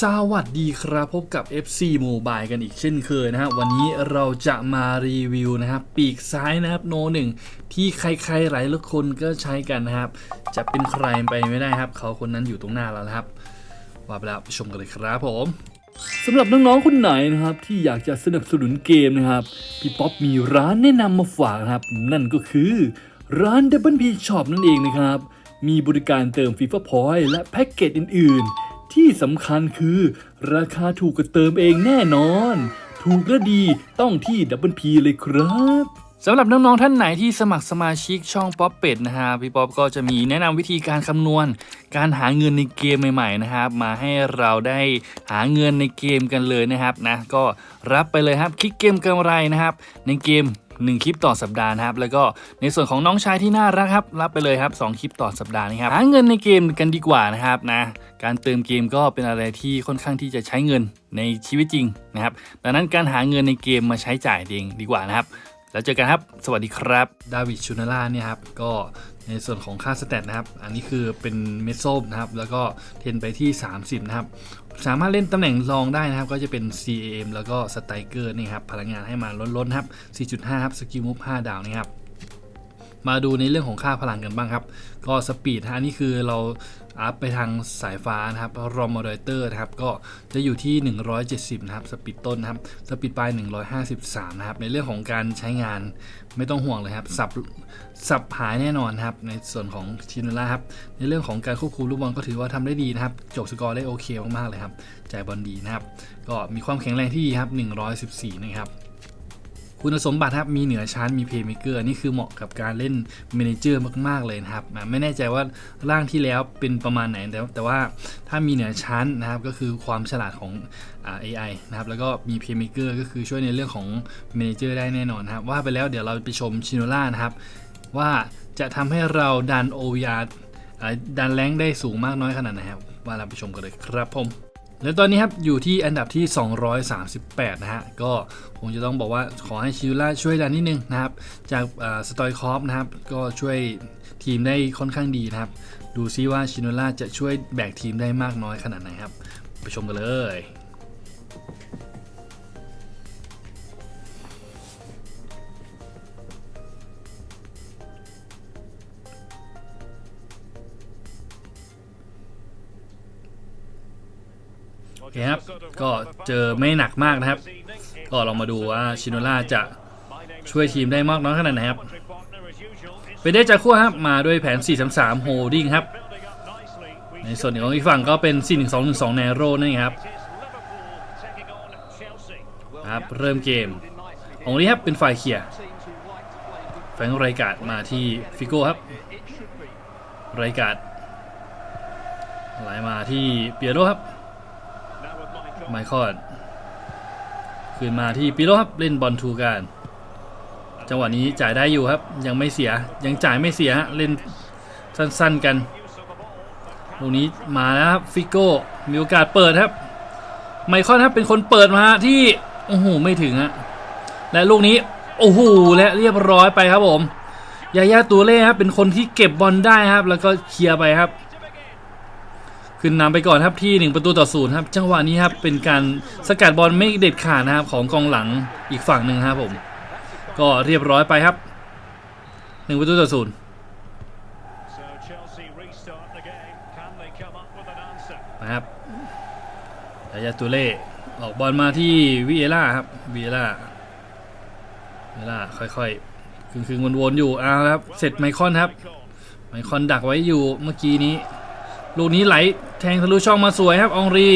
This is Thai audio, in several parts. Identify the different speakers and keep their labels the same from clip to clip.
Speaker 1: สวัสดีครับพบกับ FC Mobile กันอีกเช่นเคยนะฮะวันนี้เราจะมารีวิวนะครับปีกซ้ายนะครับโนหนึ่งที่ใครๆหลายคนก็ใช้กันนะครับ จะเป็นใครไปไม่ได้ครับ เขาคนนั้นอยู่ตรงหน้าเราแล้วครับ ว่าไปแล้วไปชมกันเลยครับผมสำหรับน้องๆคนไหนนะครับ ที่อยากจะสนับสนุนเกมนะครับ พี่ป๊อปมีร้านแนะนำมาฝากนะครับ นั่นก็คือร้าน Double P Shop นั่นเองนะครับ มีบริการเติม FIFA Point และแพ็กเกจอื่นๆ ที่สำคัญคือ ราคาถูกกว่าเติมเองแน่นอน ถูกและดีต้องที่ Double P เลยครับสำหรับน้องๆท่านไหนที่สมัครสมาชิกช่องป๊อปเป็ดนะฮะพี่ป๊อปก็จะมีแนะนำวิธีการคำนวณ การหาเงินในเกมใหม่ๆนะครับมาให้เราได้หาเงินในเกมกันเลยนะครับนะก็รับไปเลยครับคลิกเกมกำไรนะครับในเกม 1 คลิปต่อสัปดาห์นะครับ แล้วก็ในส่วนของน้องชายที่น่ารักครับ รับไปเลยครับ 2 คลิปต่อสัปดาห์นะครับหาเงินในเกมกันดีกว่านะครับนะการเติมเกมก็เป็นอะไรที่ค่อนข้างที่จะใช้เงินในชีวิตจริงนะครับดังนั้นการหาเงินในเกมมาใช้จ่ายเองดีกว่านะครับแล้วเจอกันครับ สวัสดีครับ ดาวิดชูนาร่าเนี่ยครับ ก็ในส่วนของค่าสเตตนะครับ อันนี้คือเป็นเม็ดส้มนะครับ แล้วก็เทนไปที่ 30 นะครับ สามารถเล่นตำแหน่งรองได้นะครับ ก็จะเป็น CAM แล้วก็สไตรเกอร์นี่ครับพลังงานให้มาล้นๆครับ 4.5 ครับ สกิลมูฟ 5 ดาวนี่ครับ มาดูในเรื่องของค่าพลังกันบ้างครับ ก็สปีดฮะอันนี่คือเราอัพไปทางสายฟ้านะครับรอมอดเตอร์นะครับก็จะอยู่ที่ 170 นะครับสปีดต้นนะครับสปีดปลาย 153 นะครับ ในเรื่องของการใช้งานไม่ต้องห่วงเลยครับ สับสับหายแน่นอนนครับ ในส่วนของชินล่าครับ ในเรื่องของการควบคุมลูกบอลก็ถือว่าทำได้ดีนะครับ จบสกอร์ได้โอเคมากๆเลยครับ จ่ายบอลดีนะครับ ก็มีความแข็งแรงที่ดีครับ 114 นะครับ คุณสมบัติครับมีเหนือชั้นมีเพย์เมเกอร์นี่คือเหมาะกับการเล่นเมนเจอร์มากๆเลยนะครับอะไม่แน่ใจว่าร่างที่แล้วเป็นประมาณไหนแต่แต่ว่าถ้ามีเหนือชั้นนะครับก็คือความฉลาดของอ AI นะครับแล้วก็มีเพย์เมเกอร์ก็คือช่วยในเรื่องของเมนเจอร์ได้แน่นอนครับว่าไปแล้วเดี๋ยวเราไปชมชิโนล่านะครับว่าจะทำให้เราดัน OVR อ่าดันแรงได้สูงมากน้อยขนาดไหนครับว่าเราไปชมกันเลยครับผม และตอนนี้ครับอยู่ที่อันดับที่ 238 นะฮะ ก็คงจะต้องบอกว่าขอให้ชิวล่าช่วยดันนิดนึงนะครับ จากสตอยคอฟนะครับ ก็ช่วยทีมได้ค่อนข้างดีนะครับ ดูซิว่าชิโนล่าจะช่วยแบกทีมได้มากน้อยขนาดไหนครับ ไปชมกันเลย เคครับ ก็เจอไม่หนักมากนะครับ ก็ลองมาดูว่าชิโนล่าจะช่วยทีมได้มากน้อยขนาดไหนครับไปได้จากขั้วครับ มาด้วยแผน 4-3-3 holding ครับ ในส่วนของอีกฝั่งก็เป็น 4-1-2-1-2 แนโร่นั่นครับครับเริ่มเกมของนี้ครับเป็นฝ่ายเขี่ยแฟงไรกาดมาที่ฟิโก้ครับไรกาดไหลมาที่เปียโรครับ ไมคอนคืนมาที่ปิโลครับเล่นบอลทูการจังหวะนี้จ่ายได้อยู่ครับยังไม่เสียยังจ่ายไม่เสียฮะเล่นสั้นๆกันลูกนี้มาแล้วครับฟิโก้มีโอกาสเปิดครับ ไมคอนครับเป็นคนเปิดมาที่โอ้โหไม่ถึงฮะและลูกนี้โอ้โหและเรียบร้อยไปครับผมยาย่าตัวเล่ครับเป็นคนที่เก็บบอลได้ครับ แล้วก็เคลียร์ไปครับ ขึ้นนำไปก่อนครับที่ 1 ประตูต่อศูนย์ครับ จังหวะนี้ครับเป็นการสกัดบอลไม่เด็ดขาดนะครับของกองหลังอีกฝั่งหนึ่งครับผม ก็เรียบร้อยไปครับ 1 ประตูต่อศูนย์นะครับยายาตูเล่ออกบอลมาที่วิเอล่าครับวิเอล่าวิเอล่าค่อยๆคึงๆวนๆอยู่เอาละครับ เสร็จไมคอนครับ ไมคอนดักไว้อยู่เมื่อกี้นี้ ลูกนี้ไหลแทงทะลุช่องมาสวยครับองรี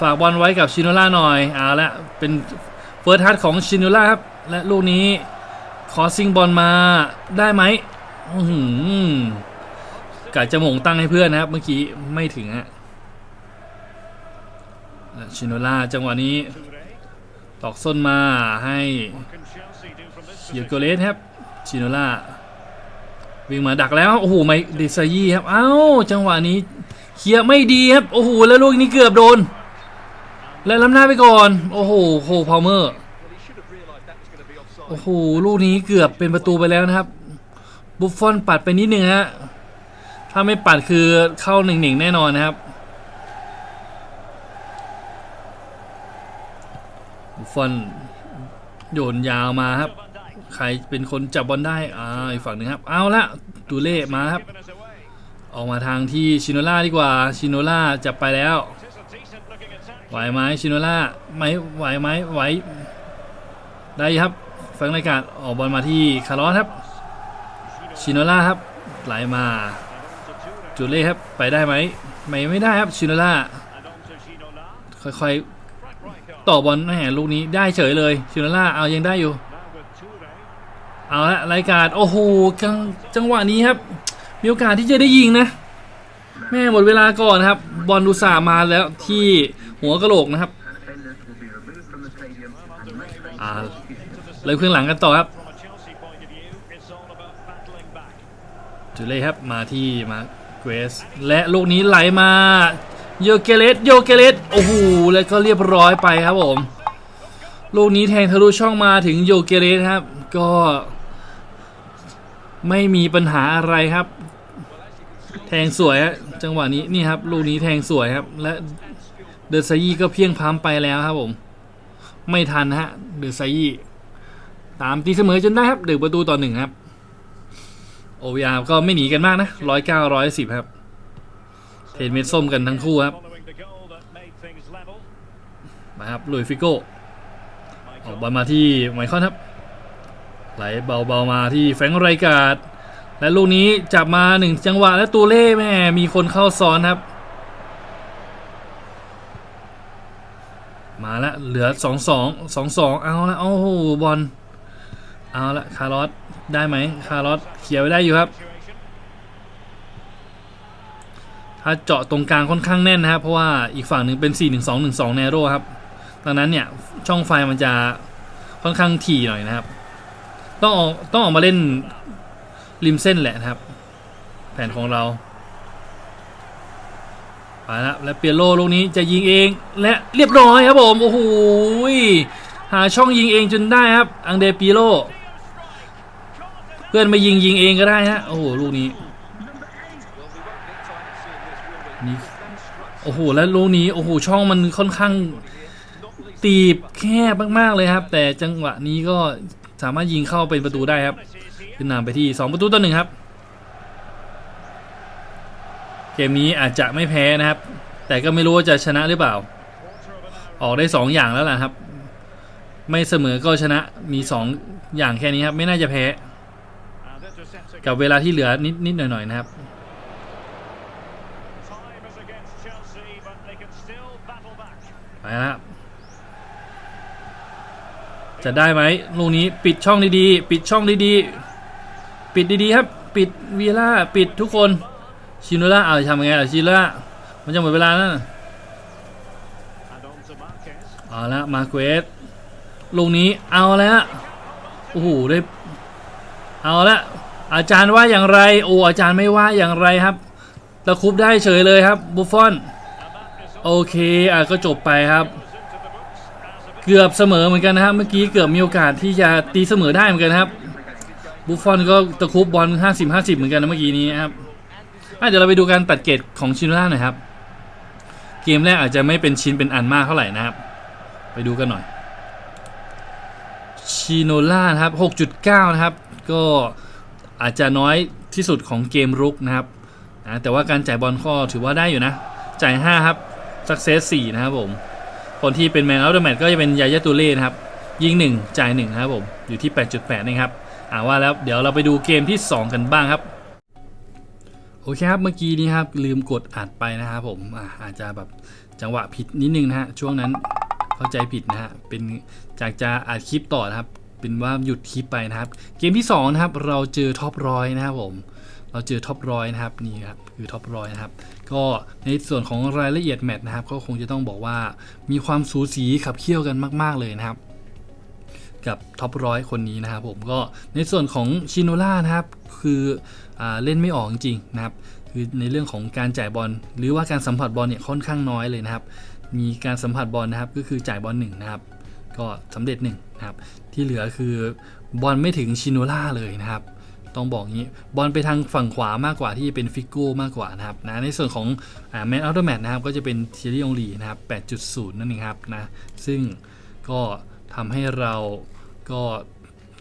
Speaker 1: ฝากบอลไว้กับชิโนล่าหน่อยเอาละเป็นเฟิร์สทัชของชิโนล่าครับ และลูกนี้คอสซิงบอลมาได้ไหมหือกะจะหมงตั้งให้เพื่อนนะครับ เมื่อกี้ไม่ถึงฮะและชิโนล่าจังหวะนี้ ตอกส้นมาให้เกียร์โกเลสครับชิโนล่า วิ่งมาดักแล้วโอ้โหไม่ดิซายีครับอ้าวจังหวะนี้เคลียร์ไม่ดีครับโอ้โหแล้วลูกนี้เกือบโดน และล้ำหน้าไปก่อน โอ้โหโคพาวเมอร์โอ้โหลูกนี้เกือบเป็นประตูไปแล้วนะครับ บุฟฟอนปัดไปนิดนึงฮะถ้าไม่ปัดคือเข้าหนึ่งหนึ่งแน่นอนนะครับบุฟฟอนโยนยาวมาครับ ใครเป็นคนจับบอลได้อ่าอีกฝั่งหนึ่งครับ เอาละตูเล่มาครับ
Speaker 2: given us away.
Speaker 1: ออกมาทางที่ชิโนล่าดีกว่า ชิโนล่าจะไปแล้ว
Speaker 2: It is a decent looking attack.
Speaker 1: ไหวไหมชิโนล่าไหมไหวไหมไหว ได้ครับแฟงรายการออกบอลมาที่คาร์ลอสครับ ชิโนล่าครับไหลมา
Speaker 2: And on to Toure.
Speaker 1: จูเล่ครับไปได้ไหมไม่ไม่ได้ครับชิโนล่า
Speaker 2: And on to Ginola.
Speaker 1: ค่อย
Speaker 2: Frank Rijkaard.
Speaker 1: ๆต่อบอลแหมลูกนี้ได้เฉยเลยชิโนล่าเอายังได้อยู่
Speaker 2: Now with Toure.
Speaker 1: เอาละรายการโอ้โหจังจังหวะนี้ครับ มีโอกาสที่จะได้ยิงนะ แม่หมดเวลาก่อนนะครับ บอลดูสามาแล้วที่หัวกะโหลกนะครับอ่าเลยเครื่องหลังกันต่อครับจูเล่ครับมาที่มาเกรสและลูกนี้ไหลมาโยเกเลสโยเกเลสโอ้โหแล้วก็เรียบร้อยไปครับผมลูกนี้แทงทะลุช่องมาถึงโยเกเลสครับ ก็ ไม่มีปัญหาอะไรครับ แทงสวยฮะจังหวะนี้นี่ครับลูกนี้แทงสวยครับ และเดอร์ไซยี่ก็เพียงพล้ำไปแล้วครับผม ไม่ทันฮะ เดอร์ไซยี่ตามตีเสมอจนได้ครับเดือประตูต่อหนึ่งครับ โอวีอาร์ก็ไม่หนีกันมากนะร้อยเก้าร้อยสิบครับเทนเม็ดส้มกันทั้งคู่ครับมาครับลุยฟิโก้ออกบอลมาที่ไมคอนครับ ไหลเบาๆมาที่แฟงไรกาดและลูกนี้จับมาหนึ่งจังหวะและตูเล่แม่มีคนเข้าซ้อนครับ มาแล้วเหลือสองสองสองสองเอาละโอ้โหบอลเอาละคาร์ลอสได้ไหมคาร์ลอสเคลียไว้ได้อยู่ครับ ถ้าเจาะตรงกลางค่อนข้างแน่นนะครับ เพราะว่าอีกฝั่งหนึ่งเป็น 4 1 2 1 2 n นโร่ครับดังนั้นเนี่ยช่องไฟมันจะค่อนข้างถี่หน่อยนะครับ ต้องออกต้องออกมาเล่นริมเส้นแหละนะครับ แผนของเราไปแล้วและเปียโลลูกนี้จะยิงเองและเรียบร้อยครับผมโอ้โหหาช่องยิงเองจนได้ครับ อังเดปีโลเพื่อนมายิงยิงเองก็ได้ฮะโอ้โหลูกนี้นี่โอ้โหแล้วลูกนี้โอ้โหช่องมันค่อนข้างตีบแคบมากๆเลยครับ แต่จังหวะนี้ก็ สามารถยิงเข้าเป็นประตูได้ครับ ขึ้นนำไปที่ 2 ประตูต่อหนึ่งครับ เกมนี้อาจจะไม่แพ้นะครับ แต่ก็ไม่รู้ว่าจะชนะหรือเปล่า ออกได้ 2 อย่างแล้วล่ะครับ ไม่เสมอก็ชนะมี 2 อย่างแค่นี้ครับ ไม่น่าจะแพ้ กับเวลาที่เหลือนิดนิดหน่อยๆนะครับไปแล้ว จะได้ไหมลูกนี้ปิดช่องดีๆ ปิดช่องดีๆ ปิดดีๆครับ ปิดวีล่าปิดทุกคนชิโนล่าเอาทำยังไงล่ะชิโนล่ามันจะหมดเวลาแล้วนะเอาละมาเกวสลูกนี้เอาแล้วโอ้โหได้เอาละอาจารย์ว่าอย่างไรโอ้อาจารย์ไม่ว่าอย่างไรครับตะคุบได้เฉยเลยครับบุฟฟอนโอเคอะก็จบไปครับ เกือบเสมอเหมือนกันนะครับ เมื่อกี้เกือบมีโอกาสที่จะตีเสมอได้เหมือนกันครับบุฟฟอนก็ตะคุบบอล 50 50 เหมือนกันนะเมื่อกี้นี้นะครับเดี๋ยวเราไปดูการตัดเกรดของชิโนล่าหน่อยครับ เกมแรกอาจจะไม่เป็นชิ้นเป็นอันมากเท่าไหร่นะครับ ไปดูกันหน่อยชิโนล่านะครับ 6.9 นะครับ ก็อาจจะน้อยที่สุดของเกมรุกนะครับนะแต่ว่าการจ่ายบอลก็ถือว่าได้อยู่นะ จ่าย 5 ครับ success 4นะครับผม คนที่เป็นแมน of อ e เ match ก็จะเป็นยายาตูเล่นะครับ ยิง1จ่าย1นะครับผม อยู่ที่ 8.8นะครับอ่าว่าแล้วเดี๋ยวเราไปดูเกมที่ 2 กันบ้างครับ โอเคครับ เมื่อกี้นี้ครับ ลืมกดอัดไปนะครับผมอ่าอาจจะแบบจังหวะผิดนิดนึงนะฮะ ช่วงนั้นเข้าใจผิดนะฮะ เป็นจากจะอัดคลิปต่อนะครับ เป็นว่าหยุดคลิปไปนะครับ เกมที่ 2 นะครับ เราเจอท็อปร้อยนะครับผม เราเจอท็อปร้อยนะครับนี่ครับคือท็อปร้อยนะครับก็ในส่วนของรายละเอียดแมตช์นะครับ ก็คงจะต้องบอกว่ามีความสูสีขับเคี่ยวกันมาก ๆ เลยนะครับ กับท็อปร้อยคนนี้นะครับผมก็ในส่วนของชิโนล่านะครับ คืออเล่นไม่ออกจริงนะครับ คือในเรื่องของการจ่ายบอลหรือว่าการสัมผัสบอลเนี่ยค่อนข้างน้อยเลยนะครับ มีการสัมผัสบอลนะครับก็คือจ่ายบอลหนึ่งนะครับ ก็สำเร็จหนึ่งนะครับ ที่เหลือคือบอลไม่ถึงชิโนล่าเลยนะครับ ต้องบอกงี้บอลไปทางฝั่งขวามากกว่าที่จะเป็นฟิกโก้มากกว่านะครับนะในส่วนของแมนอัลเดอร์แมทนะครับก็จะเป็นเทียรี่องลีนะครับ 8.0 นั่นเองครับนะซึ่งก็ทำให้เราก็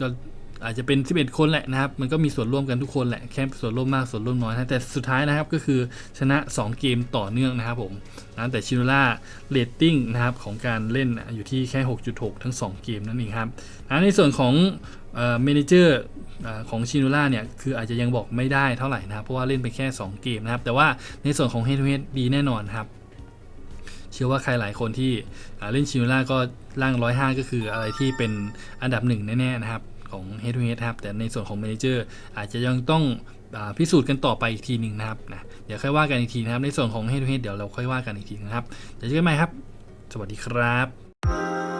Speaker 1: ก็ อาจจะเป็น 11 คนแหละนะครับ มันก็มีส่วนร่วมกันทุกคนแหละแค่ส่วนร่วมมากส่วนร่วมน้อยนะแต่สุดท้ายนะครับก็คือชนะ 2 เกมต่อเนื่องนะครับผมนะแต่ชิโนล่าเรตติ้งนะครับของการเล่นอยู่ที่แค่ 6.6 ทั้ง 2 เกมนั่นเองครับนะในส่วนของเมนเจอร์ของชิโนล่าเนี่ยคืออาจจะยังบอกไม่ได้เท่าไหร่นะครับ เพราะว่าเล่นไปแค่ 2 เกมนะครับ แต่ว่าในส่วนของ Head to Head ดีแน่นอนครับ เชื่อว่าใครหลายคนที่เล่นชิโนล่าก็ร่าง 105 ก็คืออะไรที่เป็นอันดับหนึ่งแน่ๆนะครับ ของ Head to Head ครับ แต่ในส่วนของ Manager อาจจะยังต้องอพิสูจน์กันต่อไปอีกทีหนึ่งนะครับนะเดี๋ยวค่อยว่ากันอีกทีนะครับ ในส่วนของ Head to Head เดี๋ยวเราค่อยว่ากันอีกทีนะครับ เดี๋ยวเจอกันใหม่ครับ สวัสดีครับ